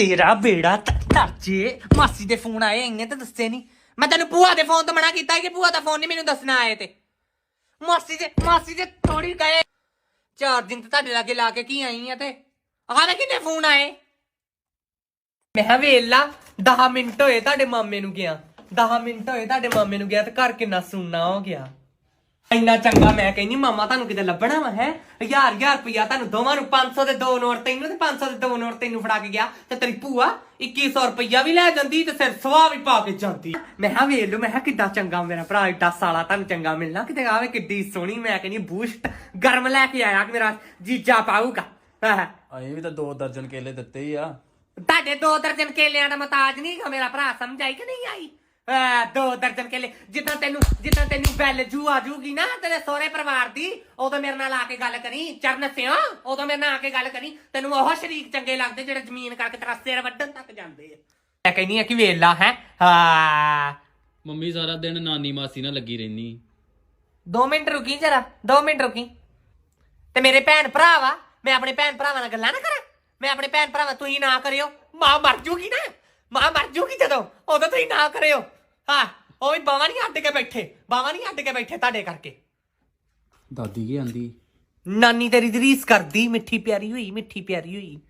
ਤੇਰਾ ਬੇੜਾ ਤਰਜੇ ਮਾਸੀ ਦੇ ਫੋਨ ਆਏ, ਇੰਨੇ ਤਾਂ ਦੱਸੇ ਨਹੀਂ ਮੈਂ ਤੈਨੂੰ ਭੂਆ ਦੇ ਫੋਨ ਤੋਂ ਮਨਾ ਕੀਤਾ ਕਿ ਭੂਆ ਦਾ ਫੋਨ ਨਹੀਂ ਮੈਨੂੰ ਦੱਸਣਾ ਆਏ ਤੇ। ਮਾਸੀ ਦੇ ਮਾਸੀ ਦੇ ਥੋੜੀ ਗਏ। ਚਾਰਜਿੰਗ ਤੇ ਤੁਹਾਡੇ ਲਾਗੇ ਲਾ ਕੇ ਕੀ ਆਈ ਆ ਤੇ? ਆਹ ਵੇ ਕਿੰਨੇ ਫੋਨ ਆਏ। ਮੈਂ ਕਿਹਾ ਵੇਲਾ 10 ਮਿੰਟ ਹੋਏ ਤੁਹਾਡੇ ਮਾਮੇ ਨੂੰ ਗਿਆ। 10 ਮਿੰਟ ਹੋਏ ਤੁਹਾਡੇ ਮਾਮੇ ਨੂੰ ਗਿਆ ਤੇ ਘਰ ਕਿੰਨਾ ਸੁਣਨਾ ਹੋ ਗਿਆ। ਇੰਨਾ ਚੰਗਾ ਮੈਂ ਕਹਿੰਨੀ ਮਾਮਾ ਤੁਹਾਨੂੰ ਕਿਤੇ ਲੱਭਣਾ ਵਾ ਹੈ? ਹਜ਼ਾਰ ਹਜ਼ਾਰ ਰੁਪਇਆ ਤੁਹਾਨੂੰ ਦੋਵਾਂ ਨੂੰ 500 ਦੇ ਦੋ ਨੋਟ ਤੈਨੂੰ ਤੇ 500 ਦੇ ਦੋ ਨੋਟ ਤੈਨੂੰ ਫੜਾ ਕੇ ਗਿਆ। ਤੇ ਤੇਰੀ ਭੂਆ 2100 ਰੁਪਇਆ ਵੀ ਲੈ ਜਾਂਦੀ ਤੇ ਸਿਰ ਸਵਾ ਵੀ ਪਾ ਕੇ ਜਾਂਦੀ। ਮੈਂ ਹਾਂ ਵੇਖ ਲਓ ਮੈਂ ਕਿਹਾ ਕਿੱਡਾ ਚੰਗਾ ਮੇਰਾ ਭਰਾ ਏਡਾ ਸਾਲਾ ਤੁਹਾਨੂੰ ਚੰਗਾ ਮਿਲਣਾ। ਕਿਤੇ ਆਵੇ ਕਿੱਡੀ ਸੋਹਣੀ ਮੈਂ ਕਹਿੰਨੀ ਬੂਸਟ ਗਰਮ ਲੈ ਕੇ ਆਇਆ ਕਿ ਮੇਰਾ ਜੀਜਾ ਪਾਊਗਾ। ਅਸੀਂ ਵੀ ਤਾਂ ਦੋ ਦਰਜਨ ਕੇਲੇ ਦਿੱਤੇ ਹੀ ਆ। ਤੁਹਾਡੇ ਦੋ ਦਰਜਨ ਕੇਲਿਆਂ ਦਾ ਮਤਾਜ ਨਹੀਂ ਮੇਰਾ ਭਰਾ ਸਮਝ ਆਈ ਕਿ ਨਹੀਂ ਆਈ? ਆ, ਦੋ ਦਰਜਨ ਕੇਲੇ। ਤੈਨੂੰ ਜਿੱਦਾਂ ਤੈਨੂੰ ਬੈਲ ਜੂ ਆ ਜੂਗੀ ਨਾ ਤੇਰੇ ਸਹੁਰੇ ਪਰਿਵਾਰ ਦੀ ਉਦੋਂ ਮੇਰੇ ਨਾਲ ਆ ਕੇ ਗੱਲ ਕਰੀ ਚਰਨ ਸਿਓ ਉਦੋਂ ਮੇਰੇ ਨਾਲ ਆ ਕੇ ਗੱਲ ਕਰੀ ਤੈਨੂੰ ਉਹ ਸ਼ਰੀਕ ਚੰਗੇ ਲੱਗਦੇ ਜਿਹੜੇ ਜ਼ਮੀਨ ਕਰਕੇ ਤੇਰਾ ਸਿਰ ਵੱਢਣ ਤੱਕ ਜਾਂਦੇ ਆ। ਮੈਂ ਕਹਿੰਨੀ ਆ ਕਿ ਵੇਲਾ ਹੈ? ਹਾਂ। ਮੰਮੀ ਸਾਰਾ ਦਿਨ ਨਾਨੀ ਮਾਸੀ ਨਾਲ ਲੱਗੀ ਰਹਿਨੀ ਦੋ ਮਿੰਟ ਰੁਕੀ ਜਰਾ ਦੋ ਮਿੰਟ ਰੁਕੀ। ਤੇ ਮੇਰੇ ਭੈਣ ਭਰਾ ਵਾ ਮੈਂ ਆਪਣੇ ਭੈਣ ਭਰਾਵਾਂ ਨਾਲ ਗੱਲਾਂ ਨਾ ਕਰਾਂ? ਮੈਂ ਆਪਣੇ ਭੈਣ ਭਰਾਵਾਂ ਤੁਸੀਂ ਨਾ ਕਰਿਓ। ਮਾਂ ਮਰ ਜੂਗੀ ਨਾ। ਮਾਂ ਮਰ ਜੂਗੀ ਜਦੋਂ ਉਦੋਂ ਤੁਸੀਂ ਨਾ ਕਰਿਓ। ਹਾਂ। ਉਹ ਵੀ ਬਾਵਾਂ ਨਹੀਂ ਅੱਡ ਕੇ ਬੈਠੇ ਬਾਵਾਂ ਨਹੀਂ ਅੱਡ ਕੇ ਬੈਠੇ ਤੁਹਾਡੇ ਕਰਕੇ। ਦਾਦੀ ਕੀ ਆਂਦੀ? ਨਾਨੀ ਤੇਰੀ ਦੀ ਰੀਸ ਕਰਦੀ ਮਿੱਠੀ ਪਿਆਰੀ ਹੋਈ ਮਿੱਠੀ ਪਿਆਰੀ ਹੋਈ।